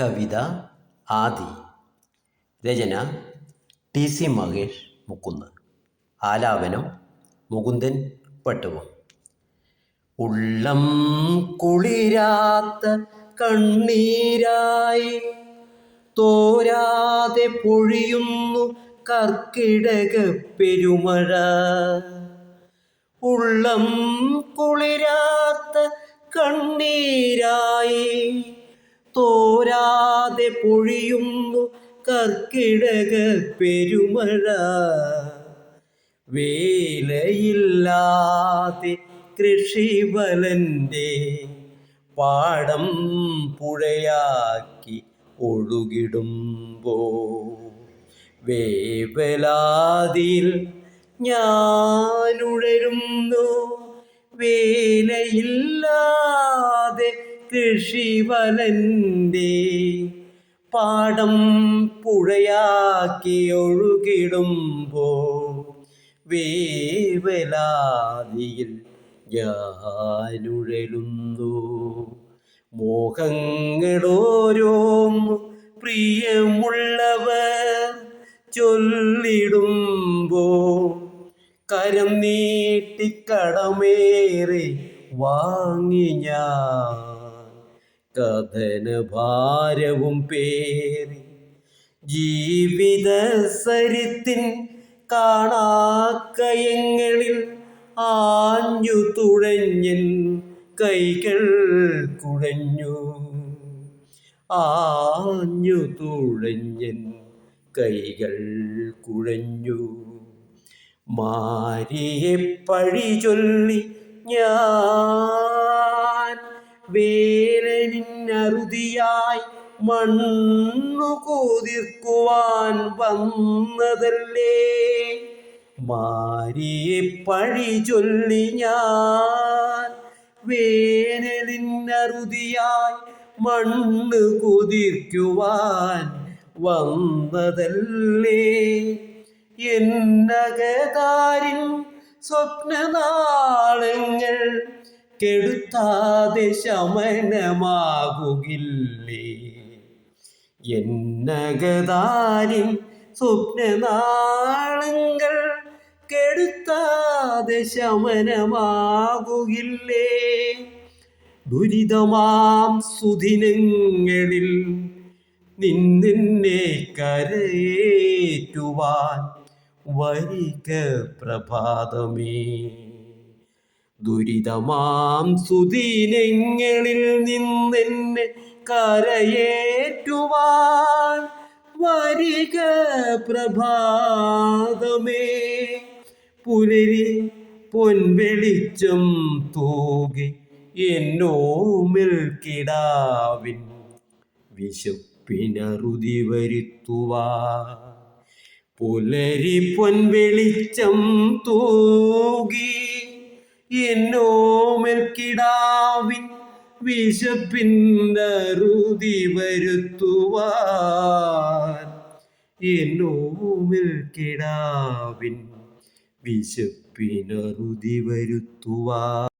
കവിത ആദി. രചന T C Mahesh Mukkunnu. ആലാപനം മുകുന്ദൻ പട്ടുവ. ഉള്ളം കുളിരാത്ത കണ്ണീരായി തോരാതെ പൊഴിയുന്നു കർക്കിടക പെരുമഴ. ഉള്ളം കുളിരാത്ത കണ്ണീരായി തോരാതെ പൊഴിയുന്നു കർക്കിടക പെരുമഴ. വേലയില്ലാതെ കൃഷിബലന്റെ പാടം പുഴയാക്കി ഒഴുകിടുമ്പോ വേവലാതിൽ ഞാനുഴരുന്നു. വേലയില്ലാതെ കൃഷിവലന്റെ പാടം പുഴയാക്കി ഒഴുകിടുമ്പോ വേവലാതിയിൽ ഞാനുഴലുന്നു. മോഹങ്ങളോരോം പ്രിയമുള്ളവർ ചൊല്ലിടുമ്പോ കരം നീട്ടി കടമേറെ വാങ്ങി ഞാൻ കഥന ഭാരവും പേറി ജീവിത സരിത്തിൻ കാണാക്കയങ്ങളിൽ ആഞ്ഞു തുഴഞ്ഞൻ കൈകൾ കുഴഞ്ഞു. ആഞ്ഞു തുഴഞ്ഞൻ കൈകൾ കുഴഞ്ഞു. മാരിയെ പഴി ചൊല്ലി ഞാൻ വേലനിന്നറുതിയായി മണ്ണു കൂതിർക്കുവാൻ വന്നതല്ലേ? മാരിയെ പഴി ചൊല്ലി ഞാൻ വേനലിന്നറുതിയായി മണ്ണ് കുതിർക്കുവാൻ വന്നതല്ലേ? എന്നകതാരിൻ സ്വപ്നനാളങ്ങൾ കെടുത്താതെ ശമനമാകുകില്ലേ? എന്നകതാരിൻ സ്വപ്നനാളങ്ങൾ കെടുത്താതെ ശമനമാകുകില്ലേ? ദുരിതമാം സുദിനങ്ങളിൽ നിന്നെ കരയേറ്റുവാൻ വരിക പ്രഭാതമേ. ദുരിതമാം സുദീനങ്ങളിൽ നിന്നെന്നെ കരയേറ്റുവാൻ വരിക പ്രഭാതമേ. പുലരി പൊൻവെളിച്ചം തൂകി എന്നോമിൽ കിടാവിൻ വിശപ്പിനറുതി വരുത്തുവാ പുലരി പൊൻവെളിച്ചം തൂകി എന്നോമൽ കിടാവിൻ വിശപ്പിന്നറുതി വരുത്തുവാൻ എന്നോമൽ കിടാവിൻ വിശപ്പിനറുതി വരുത്തുവാൻ